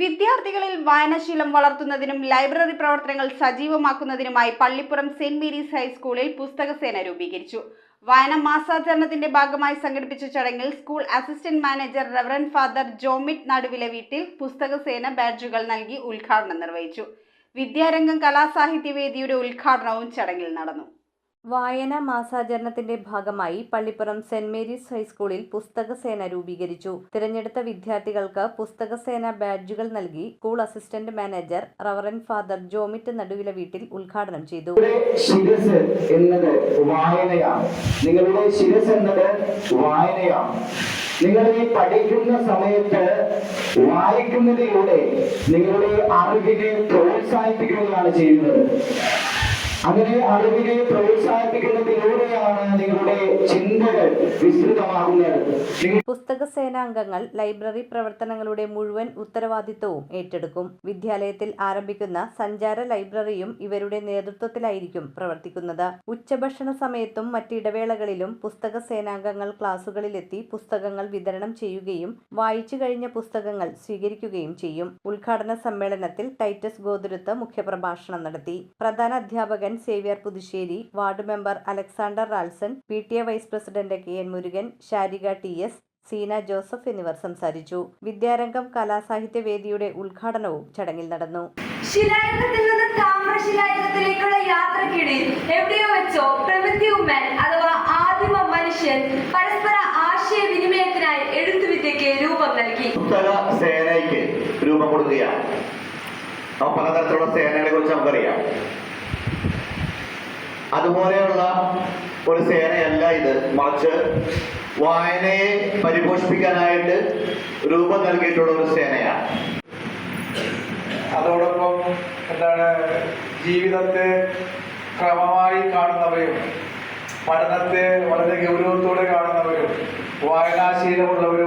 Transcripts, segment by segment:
വിദ്യാർത്ഥികളിൽ വായനാശീലം വളർത്തുന്നതിനും ലൈബ്രറി പ്രവർത്തനങ്ങൾ സജീവമാക്കുന്നതിനുമായി പള്ളിപ്പുറം സെന്റ് മേരീസ് ഹൈസ്കൂളിൽ പുസ്തകസേന രൂപീകരിച്ചു. വായന മാസാചരണത്തിന്റെ ഭാഗമായി സംഘടിപ്പിച്ച ചടങ്ങിൽ school assistant manager reverend father Jomit നടുവിലെ വീട്ടിൽ പുസ്തകസേന ബാഡ്ജുകൾ നൽകി ഉദ്ഘാടനം നിർവഹിച്ചു. വിദ്യാരംഗം കലാസാഹിത്യവേദിയുടെ ഉദ്ഘാടനവും ചടങ്ങിൽ നടന്നു. വായന മാസാചരണത്തിന്റെ ഭാഗമായി പള്ളിപ്പുറം സെന്റ് മേരീസ് ഹൈസ്കൂളിൽ പുസ്തകസേന രൂപീകരിച്ചു. തിരഞ്ഞെടുത്ത വിദ്യാർത്ഥികൾക്ക് പുസ്തകസേന ബാഡ്ജുകൾ നൽകി school assistant manager reverend father Jomit നടുവിലെ വീട്ടിൽ ഉദ്ഘാടനം ചെയ്തു. ശിരസ് എന്നത് വായനയാണ്. നിങ്ങളുടെ ശിരസ് എന്നത് വായനയാണ്. നിങ്ങൾ ഈ പഠിക്കുന്ന സമയത്ത് വായിക്കുന്നതിലൂടെ നിങ്ങളുടെ അറിവിനെ പ്രോത്സാഹിപ്പിക്കുകയാണ് ചെയ്യുന്നത്. അങ്ങനെ അറിവിനെ പ്രോത്സാഹിപ്പിക്കുന്നതിലൂടെയാണ് നിങ്ങളുടെ ചിന്തകൾ വിസ്തൃതമാകുന്നത്. നിങ്ങൾ സേനാംഗങ്ങൾ ലൈബ്രറി പ്രവർത്തനങ്ങളുടെ മുഴുവൻ ഉത്തരവാദിത്വവും ഏറ്റെടുക്കും. വിദ്യാലയത്തിൽ ആരംഭിക്കുന്ന സഞ്ചാര ലൈബ്രറിയും ഇവരുടെ നേതൃത്വത്തിലായിരിക്കും പ്രവർത്തിക്കുന്നത്. ഉച്ചഭക്ഷണ സമയത്തും മറ്റ് ഇടവേളകളിലും പുസ്തക സേനാംഗങ്ങൾ ക്ലാസുകളിലെത്തി പുസ്തകങ്ങൾ വിതരണം ചെയ്യുകയും വായിച്ചു കഴിഞ്ഞ പുസ്തകങ്ങൾ സ്വീകരിക്കുകയും ചെയ്യും. ഉദ്ഘാടന സമ്മേളനത്തിൽ ടൈറ്റസ് ഗോതുരത്ത് മുഖ്യപ്രഭാഷണം നടത്തി. പ്രധാന അധ്യാപകൻ Xavier Puthussery ward member Alexander Ralson P T A vice president K N Murugan Sharika T S Seena Joseph എന്നിവർ സംസാരിച്ചു. വിദ്യാരംഗം കലാസാഹിത്യ വേദിയുടെ ഉദ്ഘാടനവും ചടങ്ങിൽ നടന്നു. ശിലായുഗത്തിൽ നിന്ന് താമ്രശിലായുഗത്തിലേക്കുള്ള യാത്രക്കിടയിൽ എവിടെയോ വെച്ചോ പ്രകൃതി ഉമ്മൻ അഥവാ ആദിമ മനുഷ്യൻ പരസ്പര ആശയവിനിമയത്തിനായി എഴുത്തുവിദ്യക്ക് രൂപം നൽകി. പുസ്തക സേനയ്ക്ക് രൂപം കൊടുക്കുകയാണ്. അപ്പൊ പലതരത്തിലുള്ള സേനകളെ കുറിച്ച് നമുക്കറിയാം. അതുപോലെയുള്ള ഒരു സേനയല്ല ഇത്. മറിച്ച് വായനയെ പരിപോഷിപ്പിക്കാനായിട്ട് രൂപം നൽകിയിട്ടുള്ള ഒരു സേനയാണ്. അതോടൊപ്പം എന്താണ് ജീവിതത്തെ ക്രമമായി കാണുന്നവരും പഠനത്തെ വളരെ ഗൗരവത്തോടെ കാണുന്നവരും ഞാൻ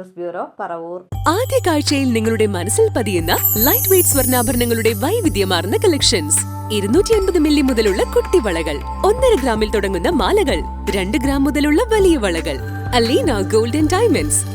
ന്യൂസ് ബ്യൂറോ പറവൂർ. ആദ്യ കാഴ്ചയിൽ നിങ്ങളുടെ മനസ്സിൽ പതിയുന്ന ലൈറ്റ് വെയ്റ്റ് സ്വർണാഭരണങ്ങളുടെ വൈവിധ്യമാർന്ന കളക്ഷൻസ് ഇരുന്നൂറ്റി അൻപത് മില്ലി മുതലുള്ള കുട്ടിവളകൾ. ഒന്നര ഗ്രാമിൽ തുടങ്ങുന്ന മാലകൾ. രണ്ട് ഗ്രാം മുതലുള്ള വലിയ വളകൾ. Aleena golden diamonds.